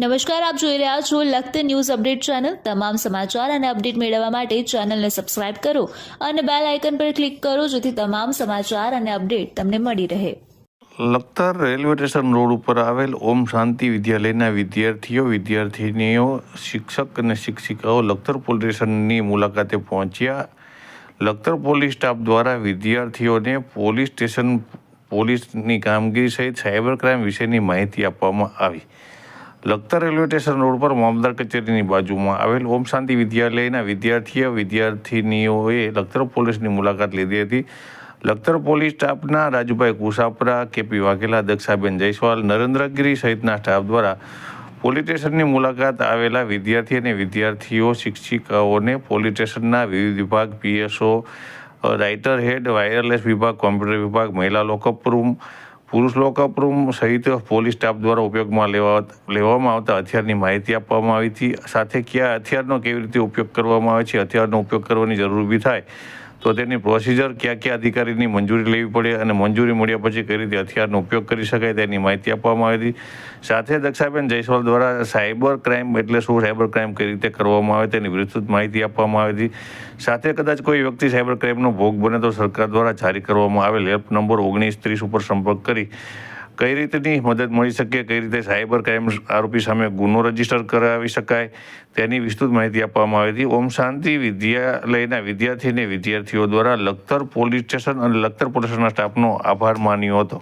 નમસ્કાર, આપ જોઈ રહ્યા છો લખત ન્યૂઝ અપડેટ ચેનલ. તમામ સમાચાર અને અપડેટ મેળવવા માટે ચેનલને સબસ્ક્રાઇબ કરો અને બેલ આઇકન પર ક્લિક કરો જેથી તમામ સમાચાર અને અપડેટ તમને મળી રહે. લખતર રેલવે સ્ટેશન રોડ ઉપર આવેલ ઓમ શાંતિ વિદ્યાલયના વિદ્યાર્થીઓ, વિદ્યાર્થિનીઓ, શિક્ષક અને શિક્ષિકાઓ લખતર પોલીસ સ્ટેશનની મુલાકાતે પહોંચ્યા. લખતર પોલીસ સ્ટાફ દ્વારા વિદ્યાર્થીઓને પોલીસ સ્ટેશન પોલીસની કામગીરી સહિત સાયબર ક્રાઇમ વિશેની માહિતી આપવામાં આવી. લખતર રેલવે સ્ટેશન રોડ પર મામદાર કચેરીની બાજુમાં આવેલ ઓમ શાંતિ વિદ્યાલયના વિદ્યાર્થીઓ, વિદ્યાર્થિનીઓએ લખતર પોલીસની મુલાકાત લીધી હતી. લખતર પોલીસ સ્ટાફના રાજુભાઈ કુસાપરા, કેપી વાઘેલા, દક્ષાબેન જયસ્વાલ, નરેન્દ્રગીરી સહિતના સ્ટાફ દ્વારા પોલીસ સ્ટેશનની મુલાકાત આવેલા વિદ્યાર્થી અને વિદ્યાર્થીઓ, શિક્ષિકાઓને પોલીસ સ્ટેશનના વિવિધ વિભાગ, પીએસઓ, રાઇટર હેડ, વાયરલેસ વિભાગ, કોમ્પ્યુટર વિભાગ, મહિલા લોકઅપ રૂમ પુરુષ લોકઅપ રૂમ સહિત પોલીસ સ્ટાફ દ્વારા ઉપયોગમાં લેવા લેવામાં આવતા હથિયારની માહિતી આપવામાં આવી હતી. સાથે કયા હથિયારનો કેવી રીતે ઉપયોગ કરવામાં આવે છે? હથિયારનો ઉપયોગ કરવાની જરૂર બી થાય. તો તેની પ્રોસિજર કયા કયા અધિકારીની મંજૂરી લેવી પડે અને મંજૂરી મળ્યા પછી કઈ રીતે હથિયારનો ઉપયોગ કરી શકાય તેની માહિતી આપવામાં આવી હતી. સાથે દક્ષાબેન જયસ્વાલ દ્વારા સાયબર ક્રાઇમ, એટલે શું સાયબર ક્રાઇમ કઈ રીતે કરવામાં આવે તેની વિસ્તૃત માહિતી આપવામાં આવી હતી. સાથે કદાચ કોઈ વ્યક્તિ સાયબર ક્રાઇમનો ભોગ બને તો સરકાર દ્વારા જારી કરવામાં આવેલ હેલ્પ નંબર ઓગણીસ ત્રીસ ઉપર સંપર્ક કરી કઈ રીતની મદદ મળી શકે, કઈ રીતે સાયબર ક્રાઇમ આરોપી સામે ગુનો રજિસ્ટર કરાવી શકાય, તેની વિસ્તૃત માહિતી આપવામાં આવી હતી. ઓમ શાંતિ વિદ્યાલયના વિદ્યાર્થી અને વિદ્યાર્થીઓ દ્વારા લખતર પોલીસ સ્ટેશન અને લખતર પોલીસ સ્ટેશનના સ્ટાફનો આભાર માન્યો હતો.